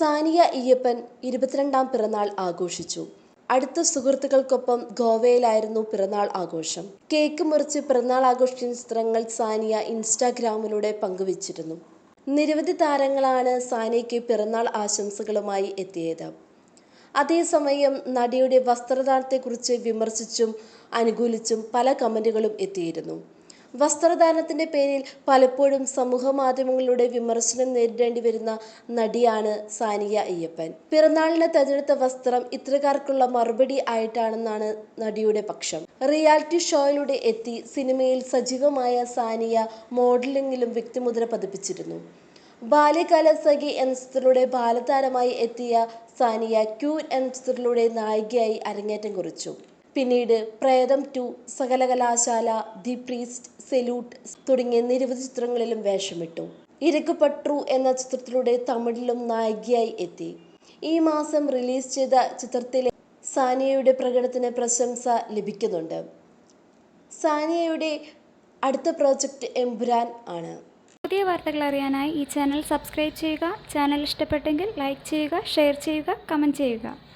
സാനിയ ഈയപ്പൻ ഇരുപത്തിരണ്ടാം പിറന്നാൾ ആഘോഷിച്ചു. അടുത്ത സുഹൃത്തുക്കൾക്കൊപ്പം ഗോവയിലായിരുന്നു പിറന്നാൾ ആഘോഷം. കേക്ക് മുറിച്ച് പിറന്നാൾ ആഘോഷിക്കുന്ന ചിത്രങ്ങൾ സാനിയ ഇൻസ്റ്റാഗ്രാമിലൂടെ പങ്കുവച്ചിരുന്നു. നിരവധി താരങ്ങളാണ് സാനിയയ്ക്ക് പിറന്നാൾ ആശംസകളുമായി എത്തിയത്. അതേസമയം നടിയുടെ വസ്ത്രദാനത്തെക്കുറിച്ച് വിമർശിച്ചും അനുകൂലിച്ചും പല കമന്റുകളും എത്തിയിരുന്നു. വസ്ത്രദാനത്തിന്റെ പേരിൽ പലപ്പോഴും സമൂഹ മാധ്യമങ്ങളിലൂടെ വിമർശനം നേരിടേണ്ടി വരുന്ന നടിയാണ് സാനിയ അയ്യപ്പൻ. പിറന്നാളിന് തെരഞ്ഞെടുത്ത വസ്ത്രം ഇത്തരക്കാർക്കുള്ള മറുപടി ആയിട്ടാണെന്നാണ് നടിയുടെ പക്ഷം. റിയാലിറ്റി ഷോയിലൂടെ എത്തി സിനിമയിൽ സജീവമായ സാനിയ മോഡലിംഗിലും വ്യക്തിമുദ്ര പതിപ്പിച്ചിരുന്നു. ബാല്യകാല സഖി എന്ന ചിത്രത്തിലൂടെ ബാലതാരമായി എത്തിയ സാനിയ ക്യൂൻ എന്ന ചിത്രത്തിലൂടെ നായികയായി അരങ്ങേറ്റം കുറിച്ചു. പിന്നീട് Pretham two Sakalakalashala the priest salute തുടങ്ങിയ നിരവധി ചിത്രങ്ങളിലും വേഷമിട്ടു. ഇരക്കുപട്രു എന്ന ചിത്രത്തിലൂടെ തമിഴിലും നായികയായി എത്തി. ഈ മാസം റിലീസ് ചെയ്ത ചിത്രത്തിലെ സാനിയയുടെ പ്രകടനത്തിന് പ്രശംസ ലഭിക്കുന്നുണ്ട്. സാനിയയുടെ അടുത്ത പ്രോജക്റ്റ് എംബുരാൻ ആണ്. പുതിയ വാർത്തകൾ അറിയാനായി ഈ ചാനൽ സബ്സ്ക്രൈബ് ചെയ്യുക ചാനൽ ഇഷ്ടപ്പെട്ടെങ്കിൽ ലൈക്ക് ചെയ്യുക ഷെയർ ചെയ്യുക കമന്റ് ചെയ്യുക.